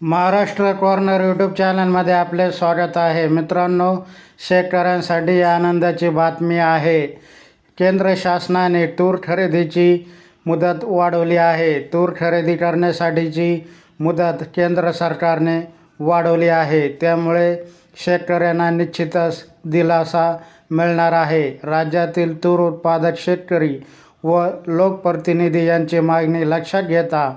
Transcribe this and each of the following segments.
Maharashtra corner YouTube चॅनलमध्ये आपले स्वागत आहे. मित्रांनो शेतकऱ्यांसाठी आनंदाची बातमी आहे. केंद्र शासनाने तूर खरेदीची मुदत वाढवली आहे. तूर खरेदी करण्यासाठीची मुदत केंद्र सरकारने वाढवली आहे. त्यामुळे शेतकऱ्यांना निश्चितच दिलासा मिळणार आहे. राज्यातील तूर उत्पादक शेतकरी व लोकप्रतिनिधी यांची मागणी लक्षात घेता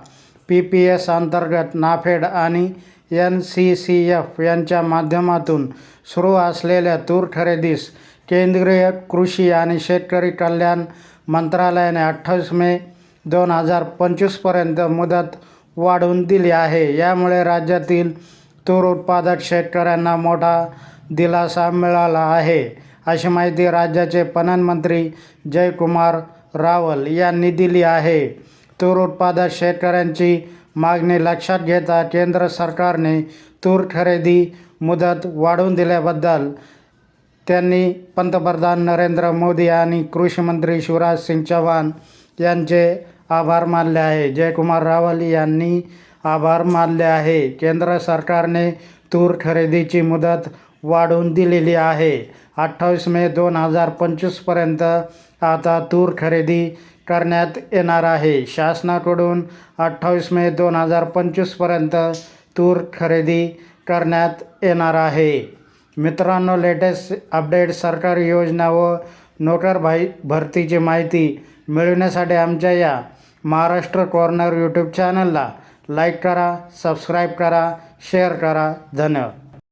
पी पी एस अंतर्गत नाफेड आणि एन सी सी एफ यांच्या माध्यमातून सुरू असलेल्या तूर खरेदीस केंद्रीय कृषी आणि शेतकरी कल्याण मंत्रालयाने अठ्ठावीस मे दोन हजार पंचवीसपर्यंत मुदत वाढवून दिली आहे. यामुळे राज्यातील तूर उत्पादक शेतकऱ्यांना मोठा दिलासा मिळाला आहे. अशी माहिती राज्याचे पणन मंत्री जयकुमार रावल यांनी दिली आहे. तूर उत्पादक शेतकऱ्यांची मागणी लक्षात घेता केंद्र सरकारने तूर खरेदी मुदत वाढवून दिल्याबद्दल त्यांनी पंतप्रधान नरेंद्र मोदी आणि कृषीमंत्री शिवराज सिंग चौहान यांचे आभार मानले आहे. जयकुमार रावल यांनी आभार मानले आहे. केंद्र सरकारने तूर खरेदीची मुदत वाढवून दिलेली आहे. अठ्ठावीस मे दोन हजार पंचवीसपर्यंत आता तूर खरेदी करण्यात येणार आहे. शासनाकडून अठ्ठावीस मे दोन हजार पंचवीसपर्यंत तूर खरेदी करण्यात येणार आहे. मित्रांनो लेटेस्ट अपडेट सरकारी योजना व नोकर भाई भरतीची माहिती मिळवण्यासाठी आमच्या या महाराष्ट्र कॉर्नर यूट्यूब चॅनलला लाईक करा सबस्क्राईब करा शेअर करा. धन्यवाद.